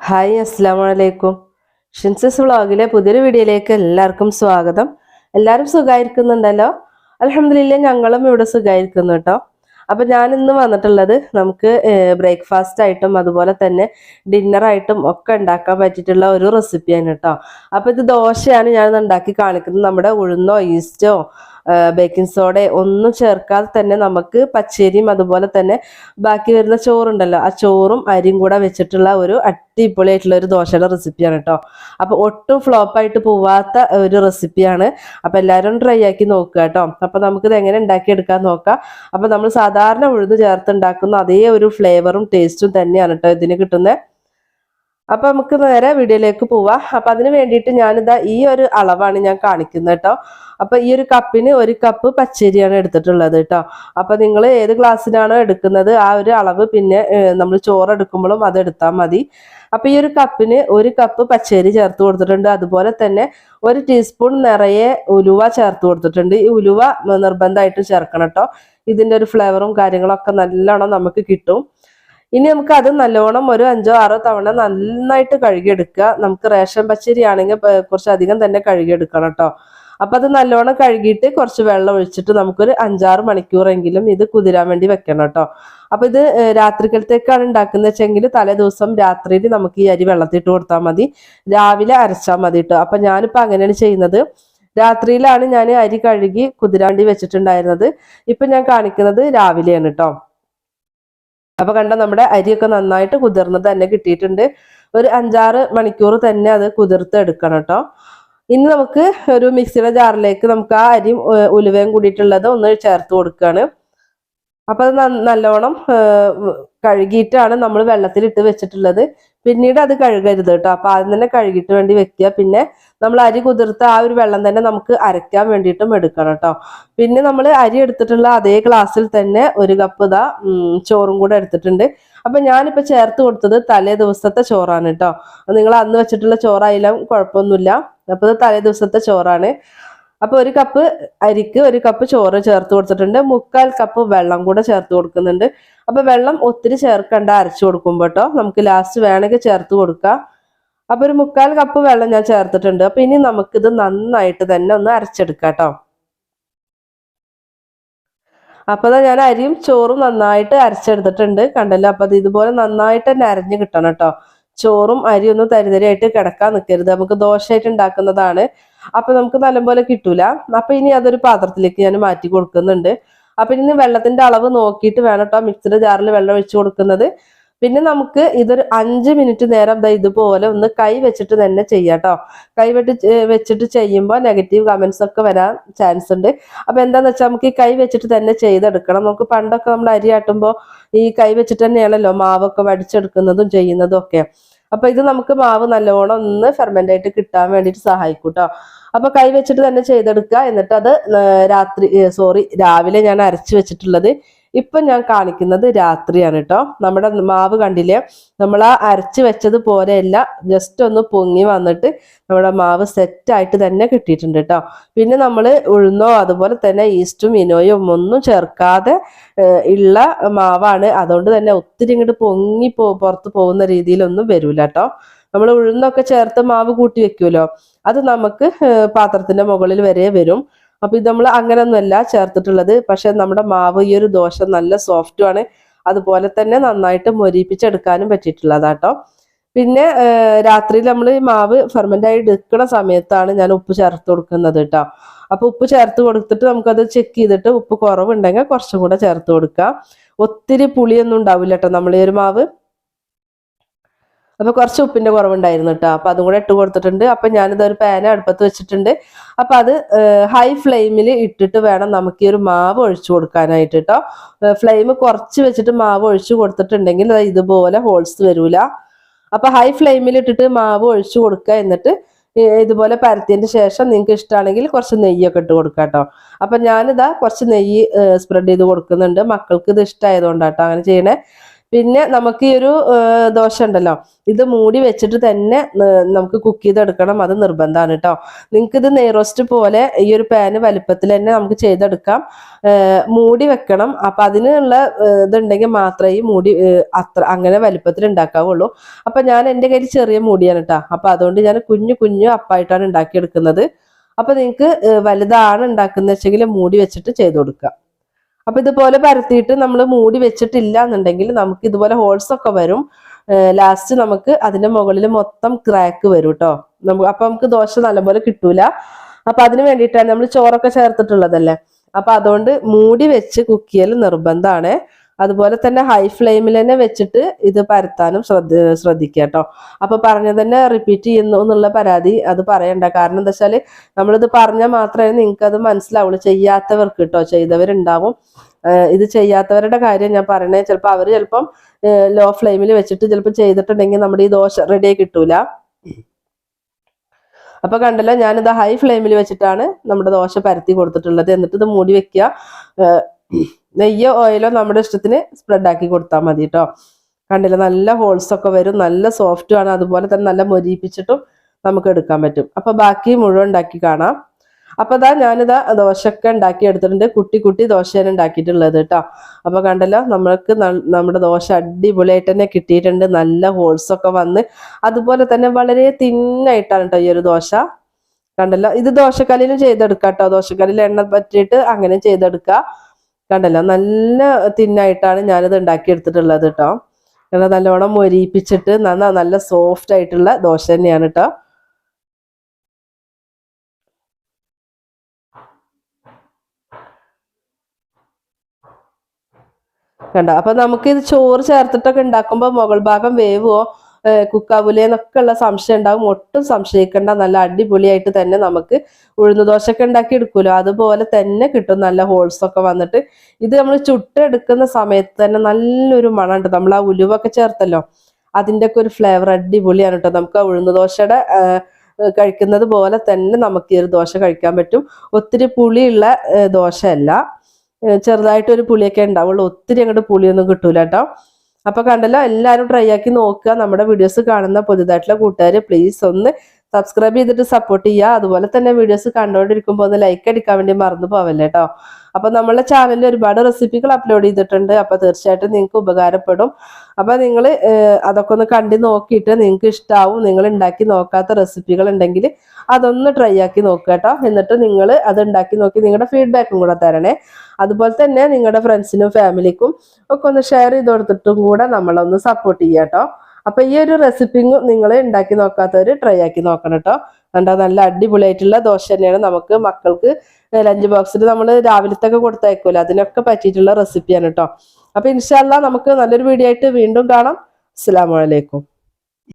Hi അസ്സാം ഷിൻസസ് വ്ളോഗിലെ പുതിയൊരു വീഡിയോയിലേക്ക് എല്ലാവർക്കും സ്വാഗതം. എല്ലാവരും സുഖമായിരിക്കുന്നുണ്ടല്ലോ അലഹമില്ല ഞങ്ങളും ഇവിടെ സുഖമായിരിക്കുന്നു കേട്ടോ അപ്പം ഞാൻ ഇന്ന് വന്നിട്ടുള്ളത് നമുക്ക് ബ്രേക്ക്ഫാസ്റ്റ് ആയിട്ടും അതുപോലെ തന്നെ ഡിന്നറായിട്ടും ഒക്കെ ഉണ്ടാക്കാൻ പറ്റിയിട്ടുള്ള ഒരു റെസിപ്പിയാണ് കേട്ടോ അപ്പം ഇത് ദോശയാണ് ഞാൻ ഉണ്ടാക്കി കാണിക്കുന്നത്. നമ്മുടെ ഉഴുന്നോ ഈസ്റ്റോ ബേക്കിംഗ് സോഡ ഒന്നും ചേർക്കാതെ തന്നെ നമുക്ക് പച്ചരിയും അതുപോലെ തന്നെ ബാക്കി വരുന്ന ചോറുണ്ടല്ലോ ആ ചോറും അരിയും കൂടെ വെച്ചിട്ടുള്ള ഒരു അടിപൊളിയായിട്ടുള്ള ഒരു ദോശയുടെ റെസിപ്പിയാണ് കേട്ടോ അപ്പൊ ഒട്ടും ഫ്ലോപ്പായിട്ട് പോവാത്ത ഒരു റെസിപ്പിയാണ് അപ്പൊ എല്ലാവരും ട്രൈ ആക്കി നോക്കുക കേട്ടോ അപ്പൊ നമുക്കിത് എങ്ങനെ ഉണ്ടാക്കിയെടുക്കാൻ നോക്കാം. അപ്പൊ നമ്മൾ സാധാരണ ഉഴുത് ചേർത്ത് ഉണ്ടാക്കുന്ന അതേ ഒരു ഫ്ലേവറും ടേസ്റ്റും തന്നെയാണ് കേട്ടോ ഇതിന് കിട്ടുന്നത് അപ്പൊ നമുക്ക് നേരെ വീഡിയോയിലേക്ക് പോവാം. അപ്പൊ അതിന് വേണ്ടിയിട്ട് ഞാനിതാ ഈ ഒരു അളവാണ് ഞാൻ കാണിക്കുന്നത് കേട്ടോ അപ്പൊ ഈ ഒരു കപ്പിന് ഒരു കപ്പ് പച്ചരിയാണ് എടുത്തിട്ടുള്ളത് കേട്ടോ അപ്പൊ നിങ്ങൾ ഏത് ഗ്ലാസ്സിനാണോ എടുക്കുന്നത് ആ ഒരു അളവ് പിന്നെ നമ്മൾ ചോറ് എടുക്കുമ്പോഴും അത് എടുത്താൽ മതി. അപ്പൊ ഈ ഒരു കപ്പിന് ഒരു കപ്പ് പച്ചരി ചേർത്ത് കൊടുത്തിട്ടുണ്ട്. അതുപോലെ തന്നെ ഒരു ടീസ്പൂൺ നിറയെ ഉലുവ ചേർത്ത് കൊടുത്തിട്ടുണ്ട്. ഈ ഉലുവ നിർബന്ധമായിട്ട് ചേർക്കണം കേട്ടോ ഇതിന്റെ ഒരു ഫ്ലേവറും കാര്യങ്ങളൊക്കെ നല്ലോണം നമുക്ക് കിട്ടും. ഇനി നമുക്ക് അത് നല്ലോണം ഒരു അഞ്ചോ ആറോ തവണ നന്നായിട്ട് കഴുകിയെടുക്കുക. നമുക്ക് റേഷൻ പച്ചരി ആണെങ്കിൽ കുറച്ചധികം തന്നെ കഴുകിയെടുക്കണം കേട്ടോ. അപ്പം അത് നല്ലോണം കഴുകിയിട്ട് കുറച്ച് വെള്ളം ഒഴിച്ചിട്ട് നമുക്കൊരു അഞ്ചാറ് മണിക്കൂറെങ്കിലും ഇത് കുതിരാൻ വേണ്ടി വെക്കണം കേട്ടോ. അപ്പം ഇത് രാത്രിക്കലത്തേക്കാണ് ഉണ്ടാക്കുന്നത് വെച്ചെങ്കിൽ തലേ ദിവസം രാത്രിയിൽ നമുക്ക് ഈ അരി വെള്ളത്തിട്ട് കൊടുത്താൽ മതി. രാവിലെ അരച്ചാൽ മതി കേട്ടോ. അപ്പം ഞാനിപ്പോൾ അങ്ങനെയാണ് ചെയ്യുന്നത്. രാത്രിയിലാണ് ഞാൻ അരി കഴുകി കുതിരാണ്ടി വെച്ചിട്ടുണ്ടായിരുന്നത്. ഇപ്പം ഞാൻ കാണിക്കുന്നത് രാവിലെയാണ് കേട്ടോ. അപ്പൊ കണ്ട നമ്മുടെ അരിയൊക്കെ നന്നായിട്ട് കുതിർന്നത് തന്നെ കിട്ടിയിട്ടുണ്ട്. ഒരു അഞ്ചാറ് മണിക്കൂർ തന്നെ അത് കുതിർത്ത് എടുക്കണം കേട്ടോ. ഇനി നമുക്ക് ഒരു മിക്സിയുടെ ജാറിലേക്ക് നമുക്ക് ആ അരിയും ഉലുവയും കൂടിയിട്ടുള്ളത് ഒന്ന് ചേർത്ത് കൊടുക്കുകയാണ്. അപ്പൊ അത് നല്ലോണം കഴുകിയിട്ടാണ് നമ്മൾ വെള്ളത്തിൽ ഇട്ട് വെച്ചിട്ടുള്ളത്. പിന്നീട് അത് കഴുകരുത് കേട്ടോ അപ്പൊ ആദ്യം തന്നെ കഴുകിയിട്ട് വേണ്ടി വെക്കുക. പിന്നെ നമ്മൾ അരി കുതിർത്ത ആ ഒരു വെള്ളം തന്നെ നമുക്ക് അരയ്ക്കാൻ വേണ്ടിയിട്ടും എടുക്കണം കേട്ടോ പിന്നെ നമ്മൾ അരി എടുത്തിട്ടുള്ള അതേ ഗ്ലാസ്സിൽ തന്നെ ഒരു കപ്പ് ഇതാ ചോറും കൂടെ എടുത്തിട്ടുണ്ട്. അപ്പൊ ഞാനിപ്പോ ചേർത്ത് കൊടുത്തത് തലേ ദിവസത്തെ ചോറാണ് കേട്ടോ നിങ്ങൾ അന്ന് വെച്ചിട്ടുള്ള ചോറായാലും കുഴപ്പമൊന്നുമില്ല. അപ്പൊ ഇത് തലേ ദിവസത്തെ ചോറാണ്. അപ്പൊ ഒരു കപ്പ് അരിക്ക് ഒരു കപ്പ് ചോറ് ചേർത്ത് കൊടുത്തിട്ടുണ്ട്. മുക്കാൽ കപ്പ് വെള്ളം കൂടെ ചേർത്ത് കൊടുക്കുന്നുണ്ട്. അപ്പൊ വെള്ളം ഒത്തിരി ചേർക്കണ്ട അരച്ചു കൊടുക്കുമ്പോ കേട്ടോ നമുക്ക് ലാസ്റ്റ് വേണമെങ്കിൽ ചേർത്ത് കൊടുക്കാം. അപ്പൊ ഒരു മുക്കാൽ കപ്പ് വെള്ളം ഞാൻ ചേർത്തിട്ടുണ്ട്. അപ്പൊ ഇനി നമുക്കിത് നന്നായിട്ട് തന്നെ ഒന്ന് അരച്ചെടുക്കാം കേട്ടോ അപ്പൊ ഞാൻ അരിയും ചോറും നന്നായിട്ട് അരച്ചെടുത്തിട്ടുണ്ട്. കണ്ടല്ലോ? അപ്പൊ അത് ഇതുപോലെ നന്നായിട്ട് തന്നെ അരഞ്ഞു കിട്ടണം കേട്ടോ ചോറും അരിയും ഒന്നും തരിതരിയായിട്ട് കിടക്കാൻ നിൽക്കരുത് നമുക്ക് ദോശയായിട്ട് ഉണ്ടാക്കുന്നതാണ്. അപ്പൊ നമുക്ക് നല്ലപോലെ കിട്ടൂല. അപ്പൊ ഇനി അതൊരു പാത്രത്തിലേക്ക് ഞാൻ മാറ്റി കൊടുക്കുന്നുണ്ട്. അപ്പൊ ഇനി വെള്ളത്തിന്റെ അളവ് നോക്കിയിട്ട് വേണം കേട്ടോ മിക്സിയുടെ ജാറിൽ വെള്ളം ഒഴിച്ചു കൊടുക്കുന്നത്. പിന്നെ നമുക്ക് ഇതൊരു അഞ്ച് മിനിറ്റ് നേരം ദാ ഇതുപോലെ ഒന്ന് കൈ വെച്ചിട്ട് തന്നെ ചെയ്യാം കേട്ടോ കൈ വെട്ടി വെച്ചിട്ട് ചെയ്യുമ്പോൾ നെഗറ്റീവ് കമന്റ്സ് ഒക്കെ വരാൻ ചാൻസ് ഉണ്ട്. അപ്പൊ എന്താന്ന് വെച്ചാൽ നമുക്ക് ഈ കൈ വെച്ചിട്ട് തന്നെ ചെയ്തെടുക്കണം. നമുക്ക് പണ്ടൊക്കെ നമ്മൾ അരി ആട്ടുമ്പോൾ ഈ കൈ വെച്ചിട്ട് തന്നെയാണല്ലോ മാവൊക്കെ വടിച്ചെടുക്കുന്നതും ചെയ്യുന്നതും ഒക്കെ. അപ്പൊ ഇത് നമുക്ക് മാവ് നല്ലോണം ഒന്ന് ഫെർമെന്റ് ആയിട്ട് കിട്ടാൻ വേണ്ടിയിട്ട് സഹായിക്കും കേട്ടോ അപ്പൊ കൈ വെച്ചിട്ട് തന്നെ ചെയ്തെടുക്കുക എന്നിട്ട് അത് രാത്രി സോറി രാവിലെ ഞാൻ അരച്ചു വെച്ചിട്ടുള്ളത് ഇപ്പൊ ഞാൻ കാണിക്കുന്നത് രാത്രിയാണ് കേട്ടോ. നമ്മുടെ മാവ് കണ്ടില്ലേ? നമ്മൾ ആ അരച്ച് വെച്ചത് പോലെയല്ല ജസ്റ്റ് ഒന്ന് പൊങ്ങി വന്നിട്ട് നമ്മുടെ മാവ് സെറ്റ് ആയിട്ട് തന്നെ കിട്ടിയിട്ടുണ്ട് കേട്ടോ. പിന്നെ നമ്മൾ ഉഴുന്നോ അതുപോലെ തന്നെ ഈസ്റ്റും ഇനോയും ഒന്നും ചേർക്കാതെ ഉള്ള മാവാണ്. അതുകൊണ്ട് തന്നെ ഒത്തിരി ഇങ്ങോട്ട് പൊങ്ങി പോ പുറത്ത് പോകുന്ന രീതിയിലൊന്നും വരൂല കേട്ടോ. നമ്മൾ ഉഴുന്നൊക്കെ ചേർത്ത് മാവ് കൂട്ടി വെക്കുമല്ലോ അത് നമുക്ക് പാത്രത്തിന്റെ മുകളിൽ വരെ വരും. അപ്പൊ ഇത് നമ്മൾ അങ്ങനെയൊന്നുമല്ല ചേർത്തിട്ടുള്ളത്. പക്ഷെ നമ്മുടെ മാവ് ഈ ഒരു ദോശ നല്ല സോഫ്റ്റും ആണ്. അതുപോലെ തന്നെ നന്നായിട്ട് മൊരിപ്പിച്ചെടുക്കാനും പറ്റിയിട്ടുള്ളതാട്ടോ. പിന്നെ രാത്രിയിൽ നമ്മൾ ഈ മാവ് ഫെർമെന്റ് ആയി എടുക്കുന്ന സമയത്താണ് ഞാൻ ഉപ്പ് ചേർത്ത് കൊടുക്കുന്നത് കേട്ടോ. അപ്പൊ ഉപ്പ് ചേർത്ത് കൊടുത്തിട്ട് നമുക്കത് ചെക്ക് ചെയ്തിട്ട് ഉപ്പ് കുറവുണ്ടെങ്കിൽ കുറച്ചും കൂടെ ചേർത്ത് കൊടുക്കാം. ഒത്തിരി പുളിയൊന്നും ഉണ്ടാവില്ല കേട്ടോ നമ്മൾ ഈ ഒരു മാവ്. അപ്പൊ കുറച്ച് ഉപ്പിന്റെ കുറവുണ്ടായിരുന്നു കേട്ടോ അപ്പൊ അതും കൂടെ ഇട്ട് കൊടുത്തിട്ടുണ്ട്. അപ്പൊ ഞാനിത് ഒരു പാന അടുപ്പത്ത് വെച്ചിട്ടുണ്ട്. അപ്പൊ അത് ഹൈ ഫ്ലെയിമിൽ ഇട്ടിട്ട് വേണം നമുക്ക് ഈ ഒരു മാവ് ഒഴിച്ചു കൊടുക്കാനായിട്ട് കേട്ടോ ഫ്ലെയിം കുറച്ച് വെച്ചിട്ട് മാവ് ഒഴിച്ചു കൊടുത്തിട്ടുണ്ടെങ്കിൽ അത് ഇതുപോലെ ഹോൾസ് വരൂല. അപ്പൊ ഹൈ ഫ്ലെയിമിൽ ഇട്ടിട്ട് മാവ് ഒഴിച്ചു കൊടുക്കുക എന്നിട്ട് ഇതുപോലെ പരത്തിയതിന് ശേഷം നിങ്ങൾക്ക് ഇഷ്ടമാണെങ്കിൽ കുറച്ച് നെയ്യൊക്കെ ഇട്ട് കൊടുക്കാം കേട്ടോ അപ്പൊ ഞാനിതാ കുറച്ച് നെയ്യ് സ്പ്രെഡ് ചെയ്ത് കൊടുക്കുന്നുണ്ട്. മക്കൾക്ക് ഇത് ഇഷ്ടമായതുകൊണ്ടാട്ടോ അങ്ങനെ ചെയ്യണേ. പിന്നെ നമുക്ക് ഈ ഒരു ദോശ ഉണ്ടല്ലോ ഇത് മൂടി വെച്ചിട്ട് തന്നെ നമുക്ക് കുക്ക് ചെയ്തെടുക്കണം. അത് നിർബന്ധമാണ് കേട്ടോ നിങ്ങൾക്ക് ഇത് നെയ്റോസ്റ്റ് പോലെ ഈ ഒരു പാന് വലുപ്പത്തിൽ തന്നെ നമുക്ക് ചെയ്തെടുക്കാം. മൂടി വെക്കണം. അപ്പൊ അതിനുള്ള ഇതുണ്ടെങ്കിൽ മാത്രമേ ഈ മൂടി അത്ര അങ്ങനെ വലുപ്പത്തിൽ ഉണ്ടാക്കാവുള്ളൂ. അപ്പൊ ഞാൻ എന്റെ കയ്യിൽ ചെറിയ മൂടിയാണ് കേട്ടോ അപ്പൊ അതുകൊണ്ട് ഞാൻ കുഞ്ഞു കുഞ്ഞു അപ്പായിട്ടാണ് ഉണ്ടാക്കിയെടുക്കുന്നത്. അപ്പൊ നിങ്ങൾക്ക് വലുതാണ് ഉണ്ടാക്കുന്ന വെച്ചെങ്കിൽ മൂടി വെച്ചിട്ട് ചെയ്ത് കൊടുക്കുക. അപ്പൊ ഇതുപോലെ പരത്തിയിട്ട് നമ്മൾ മൂടി വെച്ചിട്ടില്ല എന്നുണ്ടെങ്കിൽ നമുക്ക് ഇതുപോലെ ഹോൾസ് ഒക്കെ വരും. ലാസ്റ്റ് നമുക്ക് അതിന്റെ മുകളിൽ മൊത്തം ക്രാക്ക് വരും കേട്ടോ നമുക്ക് അപ്പൊ നമുക്ക് ദോശ നല്ലപോലെ കിട്ടൂല. അപ്പൊ അതിന് വേണ്ടിയിട്ടാണ് നമ്മൾ ചോറൊക്കെ ചേർത്തിട്ടുള്ളതല്ലേ? അപ്പൊ അതുകൊണ്ട് മൂടി വെച്ച് കുക്ക് ചെയ്യൽ നിർബന്ധമാണ് അതുപോലെ തന്നെ ഹൈ ഫ്ലെയിമിൽ തന്നെ വെച്ചിട്ട് ഇത് പരത്താനും ശ്രദ്ധ ശ്രദ്ധിക്കുക കേട്ടോ. അപ്പൊ പറഞ്ഞത് തന്നെ റിപ്പീറ്റ് ചെയ്യുന്നു എന്നുള്ള പരാതി അത് പറയണ്ട. കാരണം എന്താ വെച്ചാൽ നമ്മളിത് പറഞ്ഞാൽ മാത്രമേ നിങ്ങൾക്ക് അത് മനസ്സിലാവുള്ളൂ. ചെയ്യാത്തവർക്ക് കേട്ടോ ചെയ്തവരുണ്ടാവും. ഇത് ചെയ്യാത്തവരുടെ കാര്യം ഞാൻ പറയണേ ചിലപ്പോൾ അവർ ചിലപ്പം ലോ ഫ്ലെയിമിൽ വെച്ചിട്ട് ചിലപ്പോൾ ചെയ്തിട്ടുണ്ടെങ്കിൽ നമ്മുടെ ഈ ദോശ റെഡി ആയി കിട്ടൂല. അപ്പൊ കണ്ടല്ലോ ഞാനിത് ഹൈ ഫ്ലെയിമിൽ വെച്ചിട്ടാണ് നമ്മുടെ ദോശ പരത്തി കൊടുത്തിട്ടുള്ളത്. എന്നിട്ട് ഇത് മൂടി വെക്കുക. നെയ്യോ ഓയിലോ നമ്മുടെ ഇഷ്ടത്തിന് സ്പ്രെഡ് ആക്കി കൊടുത്താൽ മതി കേട്ടോ കണ്ടില്ല? നല്ല ഹോൾസ് ഒക്കെ വരും നല്ല സോഫ്റ്റും ആണ്. അതുപോലെ തന്നെ നല്ല മൊരിയിപ്പിച്ചിട്ടും നമുക്ക് എടുക്കാൻ പറ്റും. അപ്പൊ ബാക്കി മുഴുവൻ ഉണ്ടാക്കി കാണാം. അപ്പൊ ഇതാ ഞാനിതാ ദോശയൊക്കെ ഉണ്ടാക്കി എടുത്തിട്ടുണ്ട്. കുട്ടി കുട്ടി ദോശയാണ് ഉണ്ടാക്കിയിട്ടുള്ളത് കേട്ടോ അപ്പൊ കണ്ടല്ലോ? നമ്മൾക്ക് നമ്മുടെ ദോശ അടിപൊളിയായിട്ട് തന്നെ കിട്ടിയിട്ടുണ്ട്. നല്ല ഹോൾസ് ഒക്കെ വന്ന്. അതുപോലെ തന്നെ വളരെ തിന്നായിട്ടാണ് കേട്ടോ ഈ ഒരു ദോശ. കണ്ടല്ലോ? ഇത് ദോശക്കല്ലിലും ചെയ്തെടുക്കാം കേട്ടോ ദോശക്കല്ലിൽ എണ്ണ പറ്റിയിട്ട് അങ്ങനെ ചെയ്തെടുക്കുക കണ്ടല്ലോ നല്ല തിന്നായിട്ടാണ് ഞാനിത് ഉണ്ടാക്കിയെടുത്തിട്ടുള്ളത് കേട്ടോ കാരണം നല്ലോണം മൊരിയിപ്പിച്ചിട്ട് നന്ന നല്ല സോഫ്റ്റ് ആയിട്ടുള്ള ദോശ തന്നെയാണ് കേട്ടോ കണ്ടോ? അപ്പൊ നമുക്ക് ഇത് ചോറ് ചേർത്തിട്ടൊക്കെ ഉണ്ടാക്കുമ്പോൾ മുകൾ ഭാഗം വേവുവോ? കുക്കാവൂലേ എന്നൊക്കെ ഉള്ള സംശയം ഉണ്ടാവും. ഒട്ടും സംശയിക്കേണ്ട. നല്ല അടിപൊളിയായിട്ട് തന്നെ നമുക്ക് ഉഴുന്ന് ദോശയൊക്കെ ഉണ്ടാക്കി എടുക്കുമല്ലോ. അതുപോലെ തന്നെ കിട്ടും നല്ല ഹോൾസ് ഒക്കെ വന്നിട്ട്. ഇത് നമ്മൾ ചുട്ടെടുക്കുന്ന സമയത്ത് തന്നെ നല്ലൊരു മണമുണ്ട്. നമ്മൾ ആ ഉലുവൊക്കെ ചേർത്തല്ലോ. അതിന്റെ ഒക്കെ ഒരു ഫ്ലേവർ അടിപൊളിയാണ് കേട്ടോ. നമുക്ക് ആ ഉഴുന്ന് ദോശയുടെ കഴിക്കുന്നത് പോലെ തന്നെ നമുക്ക് ഈ ഒരു ദോശ കഴിക്കാൻ പറ്റും. ഒത്തിരി പുളിയുള്ള ദോശയല്ല. ചെറുതായിട്ടൊരു പുളിയൊക്കെ ഉണ്ടാവുള്ളൂ. ഒത്തിരി അങ്ങോട്ട് പുളിയൊന്നും കിട്ടൂല കേട്ടോ. അപ്പൊ കണ്ടല്ലോ എല്ലാവരും ട്രൈ ആക്കി നോക്കുക. നമ്മുടെ വീഡിയോസ് കാണുന്ന പുതുതായിട്ടുള്ള കൂട്ടുകാർ പ്ലീസ് ഒന്ന് സബ്സ്ക്രൈബ് ചെയ്തിട്ട് സപ്പോർട്ട് ചെയ്യുക. അതുപോലെ തന്നെ വീഡിയോസ് കണ്ടുകൊണ്ടിരിക്കുമ്പോൾ ഒന്ന് ലൈക്ക് അടിക്കാൻ വേണ്ടി മറന്നു പോവല്ലേ കേട്ടോ അപ്പൊ നമ്മളെ ചാനലിൽ ഒരുപാട് റെസിപ്പികൾ അപ്ലോഡ് ചെയ്തിട്ടുണ്ട്. അപ്പൊ തീർച്ചയായിട്ടും നിങ്ങൾക്ക് ഉപകാരപ്പെടും. അപ്പൊ നിങ്ങൾ അതൊക്കെ ഒന്ന് കണ്ടു നോക്കിയിട്ട് നിങ്ങൾക്ക് ഇഷ്ടാവും നിങ്ങൾ ഉണ്ടാക്കി നോക്കാത്ത റെസിപ്പികൾ ഉണ്ടെങ്കിൽ അതൊന്ന് ട്രൈ ആക്കി നോക്കുക കേട്ടോ എന്നിട്ട് നിങ്ങൾ അത് ഉണ്ടാക്കി നോക്കി നിങ്ങളുടെ ഫീഡ്ബാക്കും കൂടെ തരണേ. അതുപോലെ തന്നെ നിങ്ങളുടെ ഫ്രണ്ട്സിനും ഫാമിലിക്കും ഒക്കെ ഒന്ന് ഷെയർ ചെയ്ത് കൊടുത്തിട്ടും കൂടെ നമ്മളൊന്ന് സപ്പോർട്ട് ചെയ്യാട്ടോ കേട്ടോ അപ്പൊ ഈ ഒരു റെസിപ്പിയും നിങ്ങൾ ഉണ്ടാക്കി നോക്കാത്തവർ ട്രൈ ആക്കി നോക്കണം കേട്ടോ കണ്ടോ നല്ല അടിപൊളിയായിട്ടുള്ള ദോശ തന്നെയാണ് നമുക്ക് മക്കൾക്ക് ലഞ്ച് ബോക്സിൽ നമ്മൾ രാവിലത്തെ ഒക്കെ കൊടുത്തയക്കൂല. അതിനൊക്കെ പറ്റിയിട്ടുള്ള റെസിപ്പിയാണ് കേട്ടോ അപ്പൊ ഇൻഷാല്ല നമുക്ക് നല്ലൊരു വീഡിയോ ആയിട്ട് വീണ്ടും കാണാം. അസ്സലാമു അലൈക്കും.